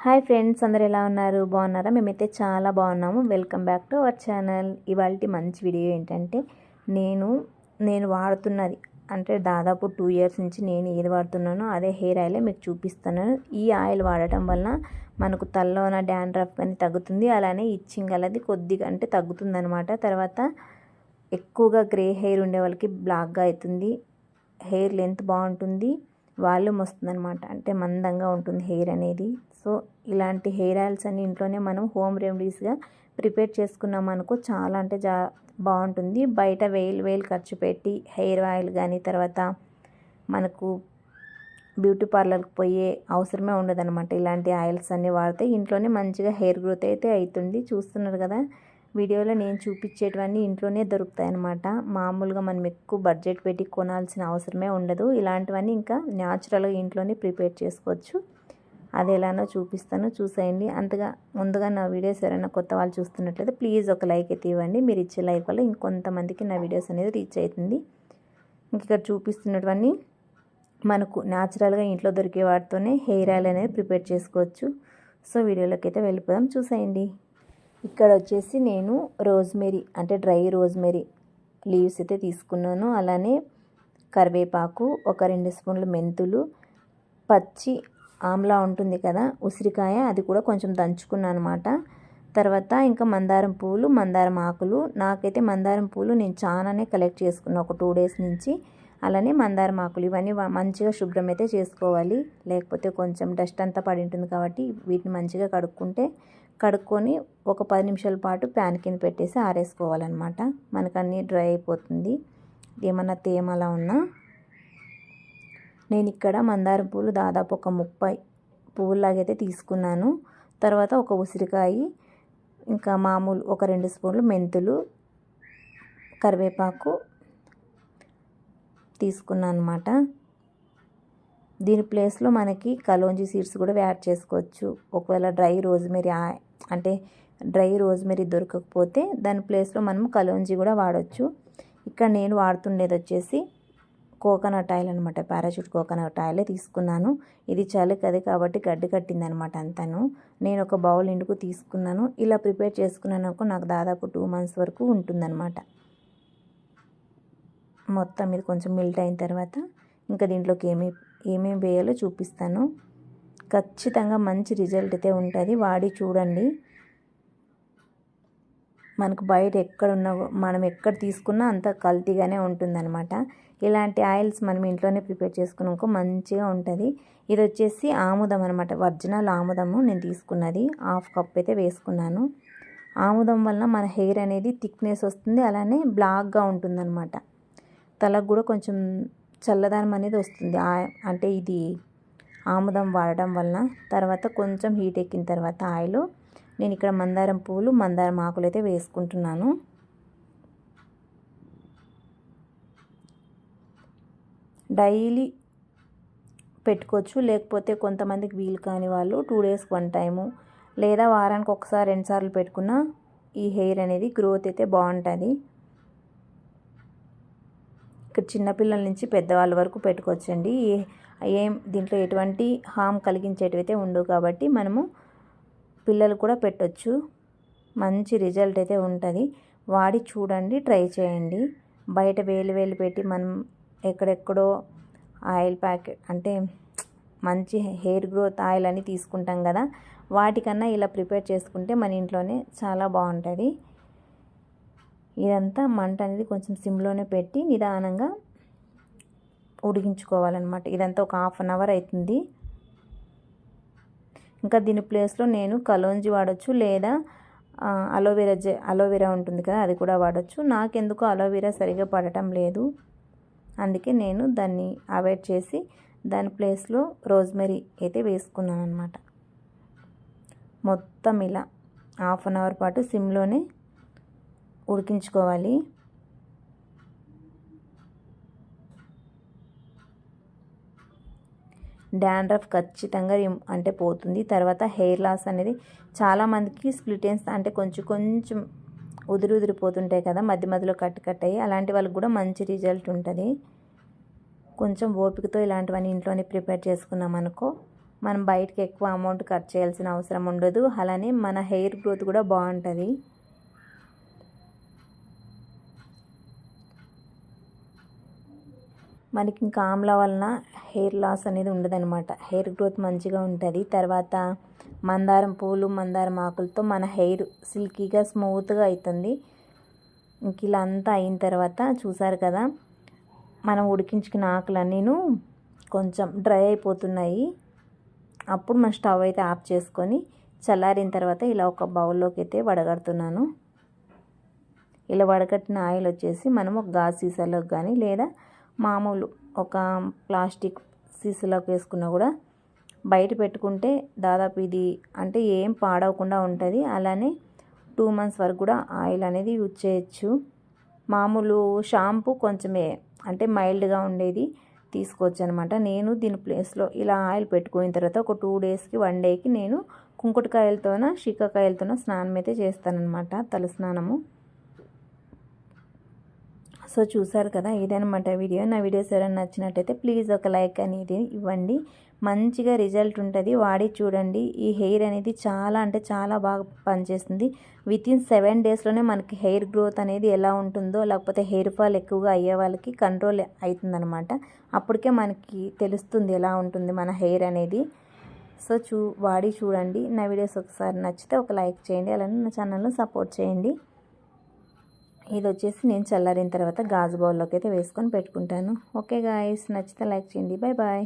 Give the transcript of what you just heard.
Hi friends అందరు ఎలా ఉన్నారు? బాగున్నారా? మేమైతే చాలా బాగున్నాము. Welcome back to our channel ఇవాళ మంచి వీడియో ఏంటంటే నేను నేను వాడుతున్నది. అంటే దాదాపు టూ ఇయర్స్ నుంచి నేను ఏది వాడుతున్నానో అదే హెయిర్ ఆయిలే మీకు చూపిస్తున్నాను. ఈ ఆయిల్ వాడటం వలన మనకు తలలోన ఉన్న డాండ్రఫ్ కానీ తగ్గుతుంది. అలానే ఇచ్చింగ్ అనేది కొద్దిగా అంటే తగ్గుతుంది అనమాట తర్వాత ఎక్కువగా గ్రే హెయిర్ ఉండే వాళ్ళకి బ్లాక్గా అవుతుంది. హెయిర్ లెంత్ బాగుంటుంది. వాల్యూమ్ వస్తుందన్నమాట. అంటే మందంగా ఉంటుంది హెయిర్ అనేది. సో ఇలాంటి హెయిర్ ఆయిల్స్ అన్ని ఇంట్లోనే మనం హోమ్ రెమెడీస్గా ప్రిపేర్ చేసుకున్నాం అనుకో చాలా అంటే జా బాగుంటుంది. బయట వేలు వేలు ఖర్చు పెట్టి హెయిర్ ఆయిల్ కానీ తర్వాత మనకు బ్యూటీ పార్లర్కి పోయే అవసరమే ఉండదన్నమాట. ఇలాంటి ఆయిల్స్ అన్నీ వాడితే ఇంట్లోనే మంచిగా హెయిర్ గ్రోత్ అయితే అవుతుంది చూస్తున్నారు కదా? వీడియోలో నేను చూపించేటివన్నీ ఇంట్లోనే దొరుకుతాయి అన్నమాట మామూలుగా మనం ఎక్కువ బడ్జెట్ పెట్టి కొనాల్సిన అవసరమే ఉండదు. ఇలాంటివన్నీ ఇంకా న్యాచురల్గా ఇంట్లోనే ప్రిపేర్ చేసుకోవచ్చు. అది ఎలానో చూపిస్తాను. చూసేయండి. అంతగా ముందుగా నా వీడియోస్ ఎవరైనా కొత్త వాళ్ళు చూస్తున్నట్లయితే ప్లీజ్ ఒక లైక్ అయితే ఇవ్వండి. మీరు ఇచ్చే లైక్ వల్ల ఇంకొంతమందికి నా వీడియోస్ అనేది రీచ్ అవుతుంది. ఇంక ఇక్కడ చూపిస్తున్నటువన్నీ మనకు న్యాచురల్గా ఇంట్లో దొరికే వాటితోనే హెయిర్ ఆయిల్ అనేది ప్రిపేర్ చేసుకోవచ్చు. సో వీడియోలోకి అయితే వెళ్ళిపోదాం. చూసేయండి. ఇక్కడ వచ్చేసి నేను రోజ్మెరీ అంటే డ్రై రోజ్మెరీ లీవ్స్ అయితే తీసుకున్నాను. అలానే కరివేపాకు ఒక రెండు స్పూన్లు మెంతులు పచ్చి ఆమ్లా ఉంటుంది కదా ఉసిరికాయ అది కూడా కొంచెం దంచుకున్నాను అనమాట తర్వాత ఇంకా మందారం పూలు మందారం ఆకులు. నాకైతే మందారం పూలు నేను చాలానే కలెక్ట్ చేసుకున్నాను ఒక టూ డేస్ నుంచి. అలానే మందారం ఆకులు ఇవన్నీ మంచిగా శుభ్రం అయితే చేసుకోవాలి. లేకపోతే కొంచెం డస్ట్ అంతా పడి ఉంటుంది కాబట్టి వీటిని మంచిగా కడుక్కుంటే కడుక్కొని ఒక పది నిమిషాల పాటు ప్యాన్ కింద పెట్టేసి ఆరేసుకోవాలన్నమాట. మనకు అన్నీ డ్రై అయిపోతుంది. ఏమన్నా తేమ అలా ఉన్నా నేను ఇక్కడ మందారం పూలు దాదాపు ఒక ముప్పై పువ్వులాగైతే తీసుకున్నాను. తర్వాత ఒక ఉసిరికాయ ఇంకా మామూలు ఒక రెండు స్పూన్లు మెంతులు కరివేపాకు తీసుకున్నాను అనమాట దీని ప్లేస్లో మనకి కలోంజీ సీడ్స్ కూడా యాడ్ చేసుకోవచ్చు. ఒకవేళ డ్రై రోజ్మెరీ అంటే డ్రై రోజ్మెరీ దొరకకపోతే దాని ప్లేస్లో మనం కలోంజీ కూడా వాడచ్చు. ఇక్కడ నేను వాడుతుండేది వచ్చేసి కోకోనట్ ఆయిల్ అనమాట పారాషూట్ కోకోనట్ ఆయిలే తీసుకున్నాను. ఇది చలి కది కాబట్టి గడ్డి కట్టిందనమాట అంతాను. నేను ఒక బౌల్ ఇండుకు తీసుకున్నాను. ఇలా ప్రిపేర్ చేసుకున్నాను నాకు దాదాపు టూ మంత్స్ వరకు ఉంటుందన్నమాట. మొత్తం ఇది కొంచెం మిల్ట్ అయిన తర్వాత ఇంకా దీంట్లోకి ఏమి ఏమేమి వేయాలో చూపిస్తాను. ఖచ్చితంగా మంచి రిజల్ట్ అయితే ఉంటుంది. వాడి చూడండి. మనకు బయట ఎక్కడున్న మనం ఎక్కడ తీసుకున్నా అంత కల్తీగానే ఉంటుందన్నమాట. ఇలాంటి ఆయిల్స్ మనం ఇంట్లోనే ప్రిపేర్ చేసుకున్నాక మంచిగా ఉంటుంది. ఇది వచ్చేసి ఆముదం అనమాట ఒరిజినల్ ఆముదము నేను తీసుకున్నది. హాఫ్ కప్ అయితే వేసుకున్నాను. ఆముదం వలన మన హెయిర్ అనేది థిక్నెస్ వస్తుంది. అలానే బ్లాక్గా ఉంటుందన్నమాట. తలకు కూడా కొంచెం చల్లదనం అనేది వస్తుంది. అంటే ఇది ఆముదం వాడడం వలన తర్వాత కొంచెం హీట్ ఎక్కిన తర్వాత ఆయిల్. నేను ఇక్కడ మందారం పూలు మందారం ఆకులు అయితే వేసుకుంటున్నాను. డైలీ పెట్టుకోవచ్చు. లేకపోతే కొంతమందికి వీలు కాని వాళ్ళు టూ డేస్ వన్ టైము లేదా వారానికి ఒకసారి రెండుసార్లు పెట్టుకున్న ఈ హెయిర్ అనేది గ్రోత్ అయితే బాగుంటుంది. ఇక్కడ చిన్నపిల్లల నుంచి పెద్దవాళ్ళ వరకు పెట్టుకోవచ్చండి. ఏం దీంట్లో ఎటువంటి హామ్ కలిగించేటివి అయితే ఉండవు కాబట్టి మనము పిల్లలు కూడా పెట్టొచ్చు. మంచి రిజల్ట్ అయితే ఉంటుంది. వాడి చూడండి ట్రై చేయండి. బయట వేలు వేలు పెట్టి మనం ఎక్కడెక్కడో ఆయిల్ ప్యాకెట్ అంటే మంచి హెయిర్ గ్రోత్ ఆయిల్ అని తీసుకుంటాం కదా వాటికన్నా ఇలా ప్రిపేర్ చేసుకుంటే మన ఇంట్లోనే చాలా బాగుంటుంది. ఇదంతా మంట అనేది కొంచెం సిమ్లోనే పెట్టి నిదానంగా ఉడికించుకోవాలన్నమాట. ఇదంతా ఒక హాఫ్ అన్ అవర్ అవుతుంది ఇంకా దీని ప్లేస్లో నేను కలోంజి వాడచ్చు లేదా అలోవెరా జె అలోవెరా ఉంటుంది కదా అది కూడా వాడచ్చు. నాకెందుకు అలోవెరా సరిగా పడటం లేదు. అందుకే నేను దాన్ని అవాయిడ్ చేసి దాని ప్లేస్లో రోజ్మెరీ అయితే వేసుకున్నాను అనమాట మొత్తం ఇలా హాఫ్ అన్ అవర్ పాటు సిమ్లోనే ఉడికించుకోవాలి. డాండ్రఫ్ ఖచ్చితంగా అంటే పోతుంది. తర్వాత హెయిర్ లాస్ అనేది చాలామందికి స్ప్లిటెన్స్ అంటే కొంచెం కొంచెం ఉదిరి ఉదిరిపోతుంటాయి కదా మధ్య మధ్యలో కట్ కట్ అయ్యి అలాంటి వాళ్ళకి కూడా మంచి రిజల్ట్ ఉంటుంది. కొంచెం ఓపికతో ఇలాంటివన్నీ ఇంట్లోనే ప్రిపేర్ చేసుకున్నాం అనుకో మనం బయటకి ఎక్కువ అమౌంట్ ఖర్చు చేయాల్సిన అవసరం ఉండదు. అలానే మన హెయిర్ గ్రోత్ కూడా బాగుంటుంది. మనకి ఇంకా ఆమ్లా వలన హెయిర్ లాస్ అనేది ఉండదన్నమాట. హెయిర్ గ్రోత్ మంచిగా ఉంటుంది. తర్వాత మందారం పూలు మందారం ఆకులతో మన హెయిర్ సిల్కీగా స్మూత్గా అవుతుంది ఇంక ఇలా అంతా అయిన తర్వాత చూసారు కదా మనం ఉడికించుకున్న ఆకులన్నీను కొంచెం డ్రై అయిపోతున్నాయి. అప్పుడు మన స్టవ్ అయితే ఆఫ్ చేసుకొని చల్లారిన తర్వాత ఇలా ఒక బౌల్లోకి అయితే వడగడుతున్నాను. ఇలా వడగట్టిన ఆయిల్ వచ్చేసి మనం ఒక గాజు సీసాలోకి కానీ లేదా మామూలు ఒక ప్లాస్టిక్ సీసులోకి వేసుకున్నా కూడా బయట పెట్టుకుంటే దాదాపు ఇది అంటే ఏం పాడవకుండా ఉంటుంది. అలానే టూ మంత్స్ వరకు కూడా ఆయిల్ అనేది యూజ్ చేయొచ్చు. మామూలు షాంపూ కొంచెమే అంటే మైల్డ్గా ఉండేది తీసుకోవచ్చు అనమాట నేను దీని ప్లేస్లో ఇలా ఆయిల్ పెట్టుకున్న తర్వాత ఒక టూ డేస్కి వన్ డేకి నేను కుంకుటికాయలతోన శీకాకాయలతోన స్నానం అయితే చేస్తానన్నమాట తల స్నానము. సో చూసారు కదా ఇదనమాట వీడియో. నా వీడియోస్ ఎవరైనా నచ్చినట్టయితే ప్లీజ్ ఒక లైక్ అనేది ఇవ్వండి. మంచిగా రిజల్ట్ ఉంటుంది. వాడి చూడండి. ఈ హెయిర్ అనేది చాలా అంటే చాలా బాగా పనిచేస్తుంది. విత్ ఇన్ సెవెన్ డేస్లోనే మనకి హెయిర్ గ్రోత్ అనేది ఎలా ఉంటుందో లేకపోతే హెయిర్ ఫాల్ ఎక్కువగా అయ్యే వాళ్ళకి కంట్రోల్ అవుతుందనమాట అప్పటికే మనకి తెలుస్తుంది ఎలా ఉంటుంది మన హెయిర్ అనేది. సో చూ వాడి చూడండి. నా వీడియోస్ ఒకసారి నచ్చితే ఒక లైక్ చేయండి. అలానే నా ఛానల్ను సపోర్ట్ చేయండి. ఇది వచ్చేసి నేను చల్లారిన తర్వాత గాజు బౌల్లోకి అయితే వేసుకొని పెట్టుకుంటాను. ఓకే గాయస్ నచ్చితే లైక్ చేయండి. Bye bye